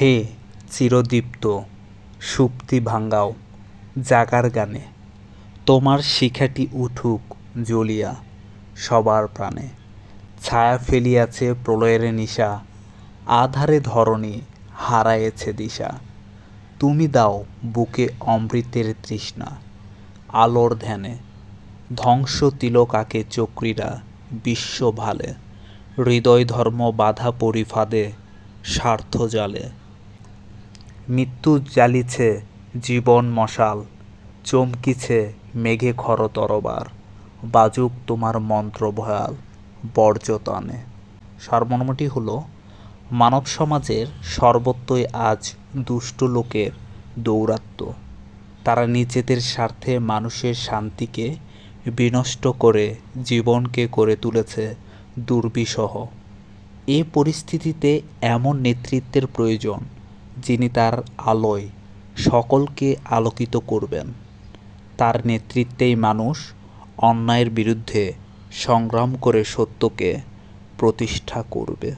হে চিরদীপ্ত, সুপ্তি ভাঙ্গাও জাগার গানে। তোমার শিখাটি উঠুক জ্বলিয়া সবার প্রাণে। ছায়া ফেলিয়াছে প্রলয়ের নিশা, আধারে ধরণী হারায়েছে দিশা। তুমি দাও বুকে অমৃতের তৃষ্ণা, আলোর ধ্যানে। ধ্বংস তিলকাকে চক্রীরা বিশ্ব ভালে। হৃদয় ধর্ম বাধা পরিফাদে, স্বার্থ জালে। মৃত্যু জ্বালিছে জীবন মশাল, চমকিছে মেঘে খর তরবার, বাজুক তোমার মন্ত্র ভয়াল বর্জতানে সারমর্মটি হলো, মানব সমাজের সর্বত্রই আজ দুষ্ট লোকের দৌরাত্ম্য তারা নিজেদের স্বার্থে মানুষের শান্তিকে বিনষ্ট করে জীবনকে করে তুলেছে দুর্বিষহ। এ পরিস্থিতিতে এমন নেতৃত্বের প্রয়োজন যিনি তার আলোয় সকলকে আলোকিত করবেন, তার নেতৃত্বেই মানুষ অন্যায়ের বিরুদ্ধে সংগ্রাম করে সত্যকে প্রতিষ্ঠা করবে।